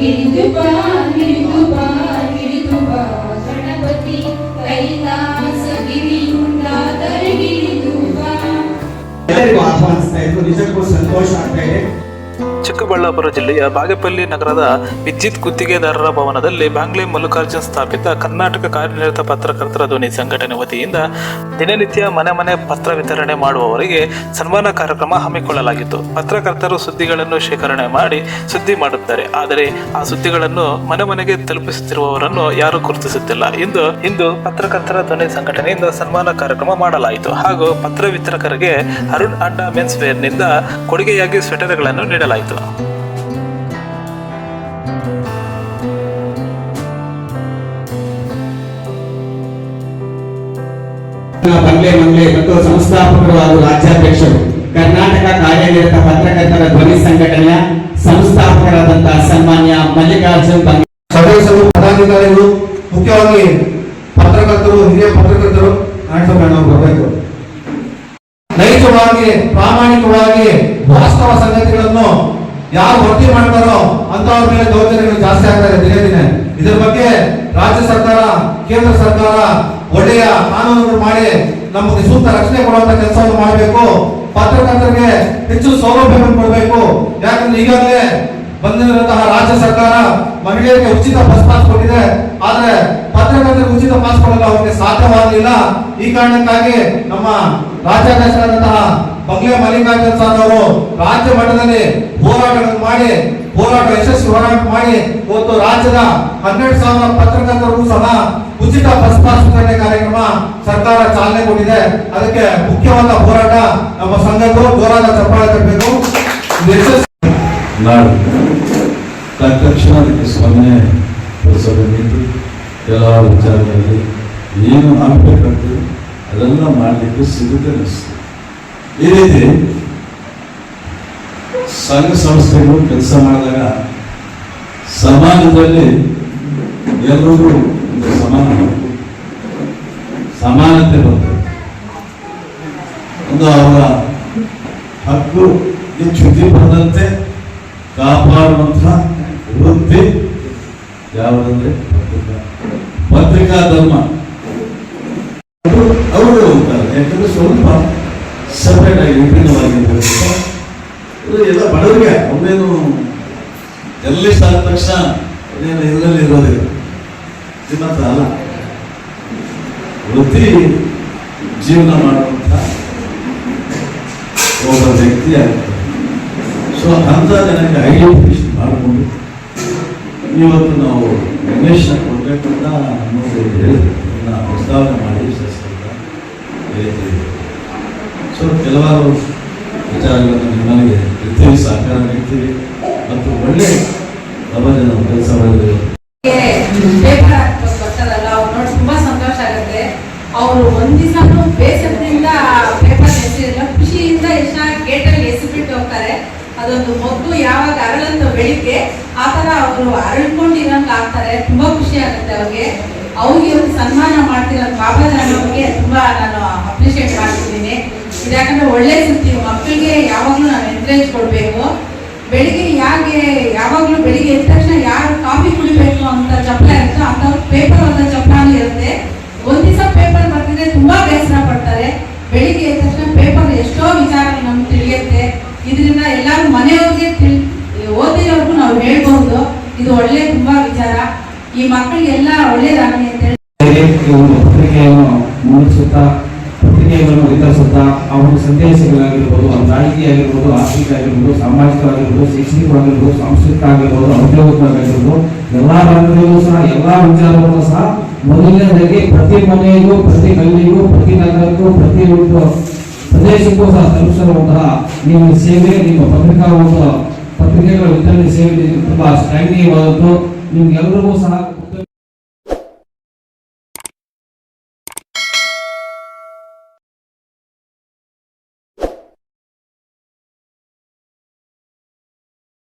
हिंदुपा हिंदुपा हिंदुपा गणपति कैलास गिरी गिरी ಎಲ್ಲರಿಗೂ ಆಹ್ವಾನಿಸ್ತಾ ಇದ್ರು ನಿಜಕ್ಕೂ ಸಂತೋಷ ಆಗ್ತಾ ಇದೆ ಚಿಕ್ಕಬಳ್ಳಾಪುರ ಜಿಲ್ಲೆಯ ಬಾಗೇಪಲ್ಲಿ ನಗರದ ವಿದ್ಯುತ್ ಗುತ್ತಿಗೆದಾರರ ಭವನದಲ್ಲಿ ಬಾಂಗ್ಲೆ ಮಲ್ಲಿಕಾರ್ಜುನ್ ಸ್ಥಾಪಿತ ಕರ್ನಾಟಕ ಕಾರ್ಯನಿರತ ಪತ್ರಕರ್ತರ ಧ್ವನಿ ಸಂಘಟನೆ ವತಿಯಿಂದ ದಿನನಿತ್ಯ ಮನೆ ಮನೆ ಪತ್ರ ವಿತರಣೆ ಮಾಡುವವರಿಗೆ ಸನ್ಮಾನ ಕಾರ್ಯಕ್ರಮ ಹಮ್ಮಿಕೊಳ್ಳಲಾಗಿತ್ತು. ಪತ್ರಕರ್ತರು ಸುದ್ದಿಗಳನ್ನು ಶೇಖರಣೆ ಮಾಡಿ ಸುದ್ದಿ ಮಾಡುತ್ತಾರೆ. ಆದರೆ ಆ ಸುದ್ದಿಗಳನ್ನು ಮನೆ ಮನೆಗೆ ತಲುಪಿಸುತ್ತಿರುವವರನ್ನು ಯಾರೂ ಗುರುತಿಸುತ್ತಿಲ್ಲ. ಇಂದು ಇಂದು ಪತ್ರಕರ್ತರ ಧ್ವನಿ ಸಂಘಟನೆಯಿಂದ ಸನ್ಮಾನ ಕಾರ್ಯಕ್ರಮ ಮಾಡಲಾಯಿತು. ಹಾಗೂ ಪತ್ರ ವಿತರಕರಿಗೆ ಅರುಣ್ ಅಡ್ಡ ಮೆನ್ಸ್ ವೇರ್ನಿಂದ ಕೊಡುಗೆಯಾಗಿ ಸ್ವೆಟರ್ಗಳನ್ನು ನೀಡಲಾಯಿತು. ಬಂಗ್ಲೆ ಮಂಗ್ಲೆ ಮತ್ತು ಸಂಸ್ಥಾಪಕರು ಹಾಗೂ ರಾಜ್ಯಾಧ್ಯಕ್ಷರು ಕರ್ನಾಟಕ ಕಾರ್ಯನಿರತ ಪತ್ರಕರ್ತರ ಧ್ವನಿ ಸಂಘಟನೆಯ ಸಂಸ್ಥಾಪಕರಾದಂತಹ ಸನ್ಮಾನ್ಯ ಮಲ್ಲಿಕಾರ್ಜುನ್ ಬಂಗ್ಲೆ ಸದಸ್ಯರು ಪದಾಧಿಕಾರಿಗಳು ಮುಖ್ಯವಾಗಿ ಪತ್ರಕರ್ತರು ಹಿರಿಯ ಪತ್ರಕರ್ತರು ಬರಬೇಕು. ನೈಜವಾಗಿ ಪ್ರಾಮಾಣಿಕವಾಗಿ ವಾಸ್ತವ ಸಂಗತಿಗಳನ್ನು ಯಾರು ಭರ್ತಿ ಮಾಡ್ತಾರೋ ಅಂತವ್ರ ಮೇಲೆ ದೌರ್ಜನ್ಯಗಳು ಜಾಸ್ತಿ ಆಗ್ತಾರೆ ದಿನೇ ದಿನೇ. ಇದ್ರ ಬಗ್ಗೆ ರಾಜ್ಯ ಸರ್ಕಾರ, ಕೇಂದ್ರ ಸರ್ಕಾರ ಒಳ್ಳೆಯ ಕಾನೂನುಗಳು ಮಾಡಿ ನಮಗೆ ಸೂಕ್ತ ರಕ್ಷಣೆ ಕೊಡುವಂತ ಕೆಲಸವನ್ನು ಮಾಡಬೇಕು. ಪತ್ರಕರ್ತರಿಗೆ ಹೆಚ್ಚು ಸೌಲಭ್ಯವನ್ನು ಕೊಡಬೇಕು. ಯಾಕಂದ್ರೆ ಈಗಾಗಲೇ ಬಂದಿರುವಂತಹ ರಾಜ್ಯ ಸರ್ಕಾರ ಮಹಿಳೆಯರಿಗೆ ಉಚಿತ ಬಸ್ ಪಾಸ್ ಕೊಟ್ಟಿದೆ. ಆದ್ರೆ ಪತ್ರಕರ್ತರಿಗೆ ಉಚಿತ ಪಾಸ್ ಕೊಡಲು ಅವರಿಗೆ ಸಾಧ್ಯವಾಗಲಿಲ್ಲ. ಈ ಕಾರಣಕ್ಕಾಗಿ ನಮ್ಮ ರಾಜ್ಯಾಧ್ಯಕ್ಷರಾದಂತಹ ಬಂಗ್ಲೆ ಮಲ್ಲಿಕಾರ್ಜುನ್ ಸರ್ ಅವರು ರಾಜ್ಯ ಮಟ್ಟದಲ್ಲಿ ಹೋರಾಟಗಳನ್ನು ಮಾಡಿ, ಹೋರಾಟ ಯಶಸ್ವಿ ಹೋರಾಟ ಮಾಡಿ, ಇವತ್ತು ರಾಜ್ಯದ ಹನ್ನೆರಡು ಸಾವಿರ ಪತ್ರಕರ್ತರಿಗೂ ಸಹ ಉಚಿತ ಬಸ್ ಪಾಸ್ ವಿತರಣೆ ಕಾರ್ಯಕ್ರಮ ಸರ್ಕಾರ ಚಾಲನೆ ಕೊಟ್ಟಿದೆ. ಅದಕ್ಕೆ ಮುಖ್ಯವಾದ ಹೋರಾಟ ನಮ್ಮ ಸಂಘದ್ದು, ಜೋರಾದ ಚಪ್ಪಾಳೆ ತರಬೇಕು ನಾಡು ತಕ್ಷಣ ಅದಕ್ಕೆ ಸ್ಪಂದನೆ ಪಡಿಸಬೇಕಿತ್ತು ಎಲ್ಲ ವಿಚಾರಗಳಲ್ಲಿ ಏನು ಆಗಬೇಕಂತ ಅದೆಲ್ಲ ಮಾಡಲಿಕ್ಕೆ ಸಿಗುತ್ತೆ ನಡೆಸಿದೆ ಈ ಸಂಘ ಸಂಸ್ಥೆಗಳು ಕೆಲಸ ಮಾಡಿದಾಗ ಸಮಾಜದಲ್ಲಿ ಎಲ್ಲರಿಗೂ ಒಂದು ಸಮಾನ ಸಮಾನತೆ ಬರ್ತದೆ. ಒಂದು ಅವರ ಹಕ್ಕು ಚ್ಯುತಿ ಬರದಂತೆ ಕಾಪಾಡುವಂತಹ ವೃತ್ತಿ ಯಾವುದಂದ್ರೆ ಪತ್ರಿಕಾ. ಪತ್ರಿಕಾ ಧರ್ಮ. ಅವರು ಯಾಕಂದ್ರೆ ಸ್ವಲ್ಪ ಸಪರೇಟ್ ಆಗಿ ವಿಭಿನ್ನವಾಗಿರ್ಬೇಕು ಎಲ್ಲ ಬಡವರಿಗೆ ಅವನೇನು ಎಲ್ಲಿ ಆದ ತಕ್ಷಣ ಅವನೇನು ಇದರಲ್ಲಿ ಇರೋದಿಲ್ಲ. ಶ್ರೀಮಂತ ಅಲ್ಲ. ವೃತ್ತಿ ಜೀವನ ಮಾಡುವಂಥ ಒಬ್ಬ ವ್ಯಕ್ತಿ ಆಗುತ್ತೆ ಸೊ ಅಂತ ಜನಕ್ಕೆ ಐಡೆಂಟಿಫಿಕೇಶನ್ ಮಾಡಿಕೊಂಡು ಇವತ್ತು ನಾವು ಗಣೇಶ ಕೊಡಬೇಕು ಅಂತ ಅನ್ನೋದು ಹೇಳಿದ್ರು. ಪ್ರಸ್ತಾವನೆ ಮಾಡಿ ಶಾಸಕರಿಂದ ಹೇಳ್ತೀವಿ ಸೊ ಕೆಲವಾರು ವಿಚಾರಗಳನ್ನು ನಿಮ್ಮಲ್ಲಿ ಇರ್ತೀವಿ ಸಹಕಾರ ನೀಡ್ತೀವಿ ಮತ್ತು ಒಳ್ಳೆ ಸಮಾಜದ ಕೆಲಸ ಮಾಡಿದ್ರು. ಅವ್ರು ನೋಡಿ ತುಂಬಾ ಸಂತೋಷ ಆಗುತ್ತೆ. ಅವರು ಒಂದ್ ದಿವಸನೂ ಬೇಸರದಿಂದ ಪೇಪರ್ ಎಸೆದಿಲ್ಲ ಖುಷಿಯಿಂದ ಎಷ್ಟು ಗೇಟಲ್ಲಿ ಎಸಿಬಿಟ್ಟು ಹೋಗ್ತಾರೆ. ಅದೊಂದು ಮಗು ಯಾವಾಗ ಅರಳಂತ ಬೆಳಿಗ್ಗೆ, ಆ ತರ ಅವರು ಅರಳ್ಕೊಂಡಿರಂಗ ಆಗ್ತಾರೆ. ತುಂಬಾ ಖುಷಿ ಆಗುತ್ತೆ ಅವ್ರಿಗೆ. ಅವ್ರಿಗೆ ಒಂದು ಸನ್ಮಾನ ಮಾಡ್ತಿರೋ ಬಾಬಾ ಅವ್ರಿಗೆ ತುಂಬಾ ನಾನು ಅಪ್ರಿಷಿಯೇಟ್ ಮಾಡ್ತಿದ್ದೀನಿ. ಯಾಕಂದ್ರೆ ಒಳ್ಳೆ ಸುದ್ದಿ ಮಕ್ಕಳಿಗೆ ಯಾವಾಗಲೂ ನಾವು ಎನ್ಕರೇಜ್ ಕೊಡಬೇಕು. ಬೆಳಿಗ್ಗೆ ಯಾಕೆ ಯಾವಾಗಲೂ ಬೆಳಿಗ್ಗೆ ಎದ್ದ ತಕ್ಷಣ ಯಾರು ಕಾಫಿ ಕುಡಿಬೇಕು ಅಂತ ಚಪ್ಪಲ ಇರುತ್ತೋ ಅಂತ ಪೇಪರ್ ಅಂತ ಚಪ್ಪಲಿ ಇರುತ್ತೆ. ಒಂದ್ ದಿವಸ ಪೇಪರ್ ಬರ್ತಿದ್ರೆ ತುಂಬಾ ಬೇಸರ ಪಡ್ತಾರೆ. ಬೆಳಿಗ್ಗೆ ಎದ್ದ ತಕ್ಷಣ ಪೇಪರ್ ಎಷ್ಟೋ ವಿಚಾರಗಳು ನಮ್ಗೆ ತಿಳಿಯುತ್ತೆ. ಇದರಿಂದ ಎಲ್ಲರೂ ಮನೆಯವ್ರಿಗೆ ತಿಳಿ, ಓದಿರೋರ್ಗು ನಾವು ಹೇಳ್ಬಹುದು. ಇದು ಒಳ್ಳೆ, ತುಂಬಾ ವಿಚಾರ. ಈ ಮಕ್ಕಳಿಗೆಲ್ಲ ಒಳ್ಳೇದಾಗಲಿ ಅಂತ ಹೇಳಿ ಅವರ ಸಂದೇಶಗಳಾಗಿರ್ಬೋದು ರಾಜಕೀಯ ಆರ್ಥಿಕ ಆಗಿರ್ಬೋದು ಸಾಮಾಜಿಕವಾಗಿರ್ಬೋದು, ಶೈಕ್ಷಣಿಕವಾಗಿರ್ಬೋದು ಸಾಂಸ್ಕೃತಿಕ ಆಗಿರ್ಬೋದು ಔದ್ಯೋಗಿಕವಾಗಿರ್ಬೋದು ಎಲ್ಲ ರಂಗದಲ್ಲೂ ಸಹ, ಎಲ್ಲ ವಿಚಾರವನ್ನು ಸಹ ಮೊದಲನೇದಾಗಿ ಪ್ರತಿ ಮನೆಗೂ ಪ್ರತಿ ಗಲ್ಲಿಗೂ ಪ್ರತಿ ನಗರಕ್ಕೂ, ಪ್ರತಿ ಒಂದು ಪ್ರದೇಶಕ್ಕೂ ಸಹ ತಲುಪಿಸಿರುವಂತಹ ನಿಮ್ಮ ಸೇವೆ, ನಿಮ್ಮ ಪತ್ರಿಕಾ ಒಂದು ಪತ್ರಿಕೆಗಳ ವಿತರಣೆ ಸೇವೆ ತುಂಬಾ ಶ್ಲಾಘನೀಯವಾದದ್ದು. ನಿಮ್ಗೆಲ್ಲರಿಗೂ ಸಹ